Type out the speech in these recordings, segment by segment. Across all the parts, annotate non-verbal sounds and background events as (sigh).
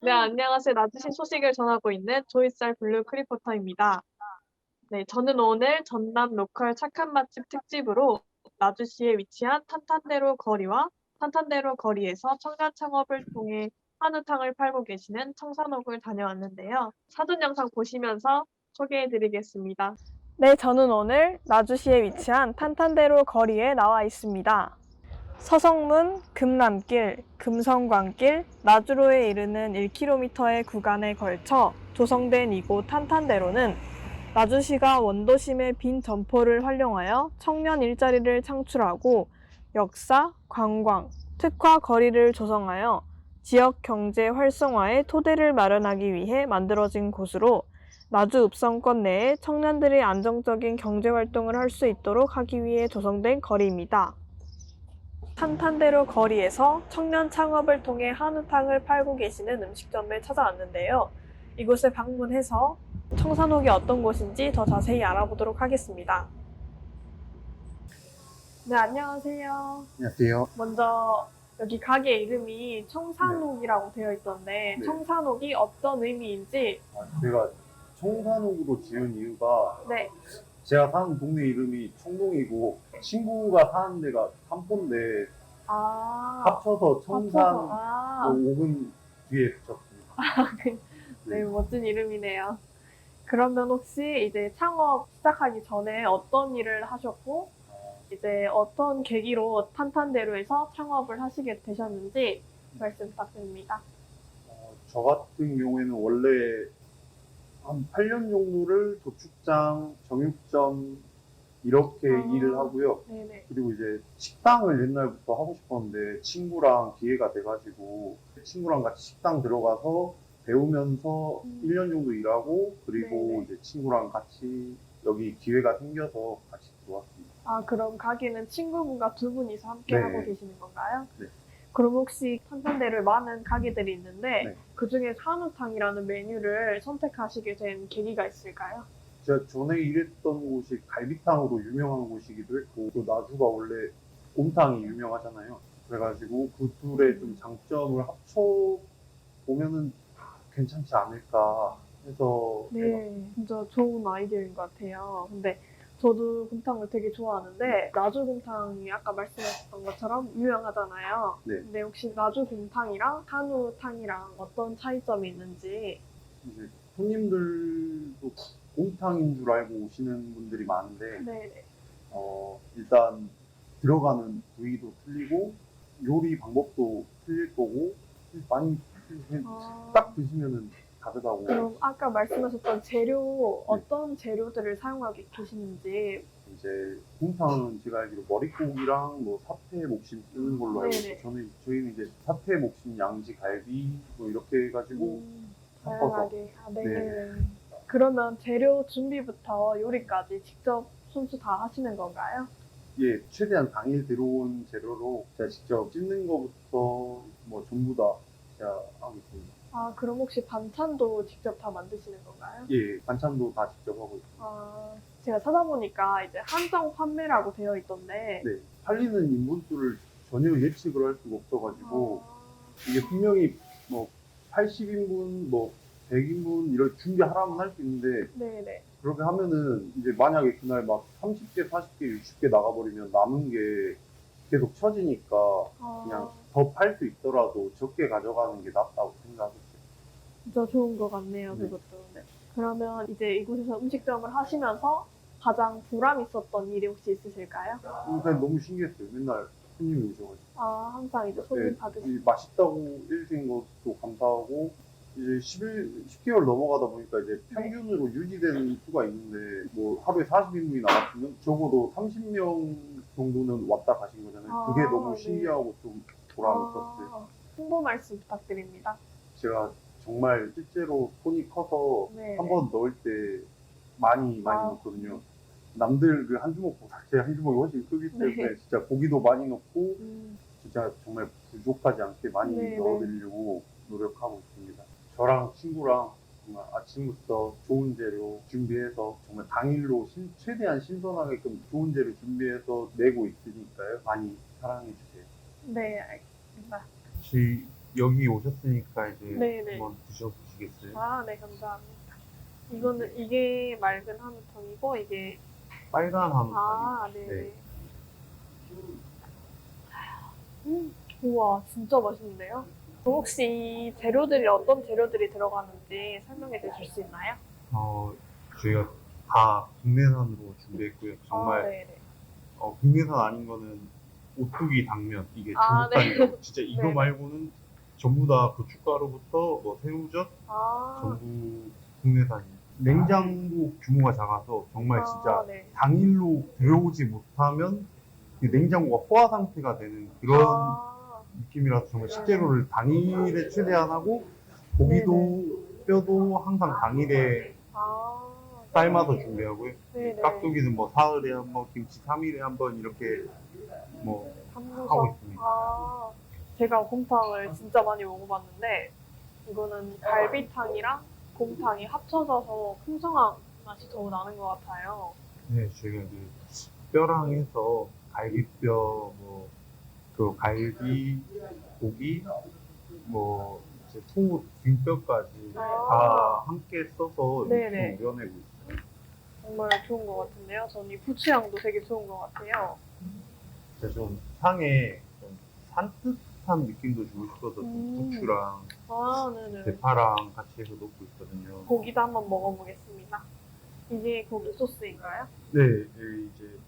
네, 안녕하세요. 나주시 소식을 전하고 있는 조이쌀 블루 크리포터입니다. 네, 저는 오늘 전남 로컬 착한 맛집 특집으로 나주시에 위치한 탄탄대로 거리와 탄탄대로 거리에서 청년 창업을 통해 한우탕을 팔고 계시는 청산옥을 다녀왔는데요. 사전 영상 보시면서 소개해 드리겠습니다. 네, 저는 오늘 나주시에 위치한 탄탄대로 거리에 나와 있습니다. 서성문, 금남길, 금성광길, 나주로에 이르는 1km의 구간에 걸쳐 조성된 이곳 탄탄대로는 나주시가 원도심의 빈 점포를 활용하여 청년 일자리를 창출하고 역사, 관광, 특화 거리를 조성하여 지역 경제 활성화의 토대를 마련하기 위해 만들어진 곳으로 나주 읍성권 내에 청년들이 안정적인 경제 활동을 할 수 있도록 하기 위해 조성된 거리입니다. 탄탄대로 거리에서 청년 창업을 통해 한우탕을 팔고 계시는 음식점을 찾아왔는데요. 이곳에 방문해서 청산옥이 어떤 곳인지 더 자세히 알아보도록 하겠습니다. 네, 안녕하세요. 안녕하세요. 먼저 여기 가게 이름이 청산옥이라고 되어 있던데 네. 청산옥이 어떤 의미인지 아, 제가 청산옥으로 지은 이유가 네, 제가 사는 동네 이름이 청동이고 친구가 사는 데가 삼포인데 아 합쳐서 청산 합쳐서, 아, 그 옥은 뒤에 붙였습니다. 네, 멋진 이름이네요. 그러면 혹시 이제 창업 시작하기 전에 어떤 일을 하셨고, 이제 어떤 계기로 탄탄대로에서 창업을 하시게 되셨는지 말씀 부탁드립니다. 어, 저 같은 경우에는 원래 한 8년 정도를 도축장, 정육점 이렇게 아. 일을 하고요. 네네. 그리고 이제 식당을 옛날부터 하고 싶었는데 친구랑 기회가 돼가지고 친구랑 같이 식당 들어가서 배우면서 음. 1년 정도 일하고 그리고 네네. 이제 친구랑 같이 여기 기회가 생겨서 같이 들어왔습니다. 아, 그럼 가게는 친구분과 두 분이서 함께 네. 하고 계시는 건가요? 네. 그럼 혹시 탄탄대로 많은 가게들이 있는데, 네. 그 중에 한우탕이라는 메뉴를 선택하시게 된 계기가 있을까요? 제가 전에 일했던 곳이 갈비탕으로 유명한 곳이기도 했고 또 나주가 원래 곰탕이 유명하잖아요. 그래가지고 그 둘의 좀 장점을 합쳐 보면은 괜찮지 않을까 해서 네, 진짜 좋은 아이디어인 것 같아요. 근데 저도 곰탕을 되게 좋아하는데 나주 곰탕이 아까 말씀하셨던 것처럼 유명하잖아요. 네. 근데 혹시 나주 곰탕이랑 한우탕이랑 어떤 차이점이 있는지 이제 손님들도 곰탕인 줄 알고 오시는 분들이 많은데 네, 어, 일단 들어가는 부위도 틀리고 요리 방법도 틀릴 거고 많이 아, 딱 드시면은 다르다고 그럼 아까 말씀하셨던 재료 어떤 재료들을 사용하고 계시는지 이제 곰탕은 제가 알기로 머릿고기랑 뭐 사태 목심 쓰는 걸로 알고 네네. 있어요. 저는 저희는 이제 사태 목심 양지 갈비 뭐 이렇게 해가지고 음, 섞어서 다양하게 아, 네. 네. 그러면 재료 준비부터 요리까지 직접 손수 다 하시는 건가요? 예 최대한 당일 들어온 재료로 제가 직접 찢는 거부터 뭐 전부 다 제가 하고 있습니다. 아, 그럼 혹시 반찬도 직접 다 만드시는 건가요? 예 반찬도 다 직접 하고 있습니다. 아, 제가 찾아보니까 이제 한정 판매라고 되어 있던데. 네 팔리는 인분수를 전혀 예측을 할 수가 없어가지고 아, 이게 분명히 뭐 80인분 뭐 100인분 이런 준비하라면 할 수 있는데 네네. 그렇게 하면은 이제 만약에 그날 막 30개, 40개, 60개 나가버리면 남은 게 계속 처지니까 아, 그냥 더 팔 수 있더라도 적게 가져가는 게 낫다고 생각했어요. 진짜 좋은 것 같네요, 네. 그것도. 네. 그러면 이제 이곳에서 음식점을 하시면서 가장 보람 있었던 일이 혹시 있으실까요? 그냥 너무 신기했어요. 맨날 손님이 오셔가지고. 아, 항상 이제 손님 네, 받으시 이 맛있다고 일주인 것도 감사하고 이제 11, 10개월 넘어가다 보니까 이제 평균으로 유지되는 수가 있는데 뭐 하루에 40인분이 나왔으면 적어도 30명 정도는 왔다 가신 거잖아요. 그게 아, 너무 네. 신기하고 좀 있었어요. 아, 홍보 말씀 부탁드립니다. 제가 정말 실제로 손이 커서 네. 한 번 넣을 때 많이 많이 아. 넣거든요. 남들 그 한 주먹보다 제 한 주먹이 훨씬 크기 때문에 네. 진짜 고기도 많이 넣고 음, 진짜 정말 부족하지 않게 많이 네, 넣어드리려고 노력하고 있습니다. 저랑 친구랑 정말 아침부터 좋은 재료 준비해서 정말 당일로 신- 최대한 신선하게끔 좋은 재료 준비해서 내고 있으니까요. 많이 사랑해주세요. 네, 알겠습니다. 저희 여기 오셨으니까 이제 네네. 한번 드셔보시겠어요? 아, 네, 감사합니다. 이거는 이게 맑은 한우탕이고 이게 빨간 한우. 아, 네. 네. 네. 음, 우와, 진짜 맛있는데요? 그럼 혹시 이 재료들이 어떤 재료들이 들어가는지 설명해 주실 수 있나요? 어, 저희가 다 국내산으로 준비했고요. 정말 아, 네네. 어, 국내산 아닌 거는 오뚜기 당면 이게 아, 중국산이고 진짜 이거 (laughs) 네. 말고는 전부 다 고춧가루부터 뭐 새우젓 아, 전부 국내산이에요. 냉장고 규모가 작아서 정말 진짜 아, 네. 당일로 들어오지 못하면 그 냉장고가 포화 상태가 되는 그런 아, 느낌이라서 정말 식재료를 당일에 최대한 하고 고기도 뼈도 항상 당일에 아, 삶아서 준비하고요. 네네. 깍두기는 뭐 사흘에 한 번, 김치 3일에 한 번 이렇게 뭐. 하고 있습니다. 아, 제가 곰탕을 진짜 많이 먹어봤는데 이거는 갈비탕이랑 곰탕이 합쳐져서 풍성한 맛이 더 나는 것 같아요. 네, 저희가 그 뼈랑 해서 갈비뼈, 뭐, 그 갈비, 고기, 뭐, 이제 소 등뼈까지 다 아. 함께 써서 네네. 육수 우려내고 있어요. 정말 좋은 것 같은데요. 저는 이 부추향도 되게 좋은 것 같아요. 그래서 좀 상에 좀 산뜻 한 느낌도 주고 싶어서 좀 음. 부추랑 아, 네네. 대파랑 같이 해서 넣고 있거든요. 고기도 한번 먹어보겠습니다. 이게 고기 소스인가요? 네, 네, 이제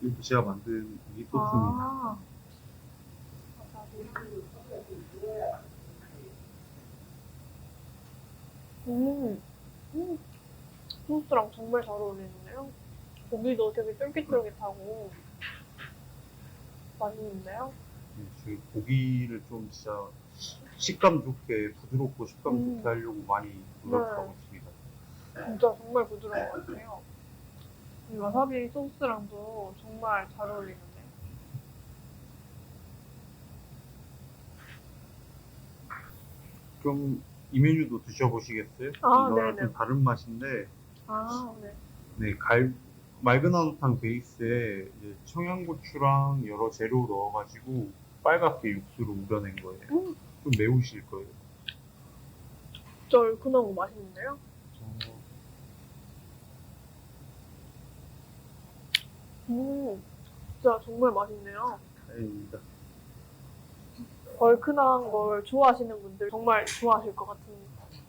이렇게 제가 만든 이 소스입니다. 아. 음, 음, 소스랑 정말 잘 어울리는데요. 고기도 되게 쫄깃쫄깃하고 맛있는데요. 네, 저희 고기를 좀 진짜 식감 좋게 부드럽고 식감 음. 좋게 하려고 많이 노력하고 있습니다. 진짜 정말 부드러운 것 같아요. 이 와사비 소스랑도 정말 잘 어울리는데. 좀 이 메뉴도 드셔보시겠어요? 아, 이거랑 네네. 좀 다른 맛인데, 아, 네. 네, 갈 맑은 한우탕 베이스에 이제 청양고추랑 여러 재료 넣어가지고 빨갛게 육수를 우려낸 거예요. 음. 좀 매우실 거예요. 얼큰하고 맛있는데요? 어, 음, 진짜 정말 맛있네요. 다행입니다. 얼큰한 걸 좋아하시는 분들 정말 좋아하실 것 같은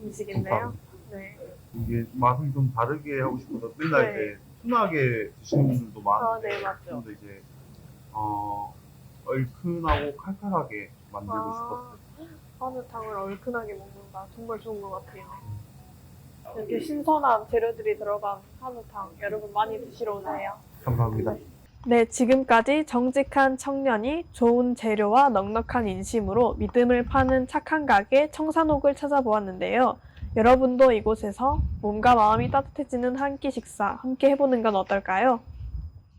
음식인데요. 네. 이게 맛을 좀 다르게 하고 싶어서 맨날 네. 이제 순하게 드시는 분들도 아, 많은데 네, 맞죠. 좀더 이제 어, 얼큰하고 칼칼하게 만들고 아. 싶었어요. 한우탕을 얼큰하게 먹는다. 정말 좋은 것 같아요. 이렇게 신선한 재료들이 들어간 한우탕 여러분 많이 드시러 오세요. 감사합니다. 네, 지금까지 정직한 청년이 좋은 재료와 넉넉한 인심으로 믿음을 파는 착한 가게 청산옥을 찾아보았는데요. 여러분도 이곳에서 몸과 마음이 따뜻해지는 한 끼 식사 함께 해보는 건 어떨까요?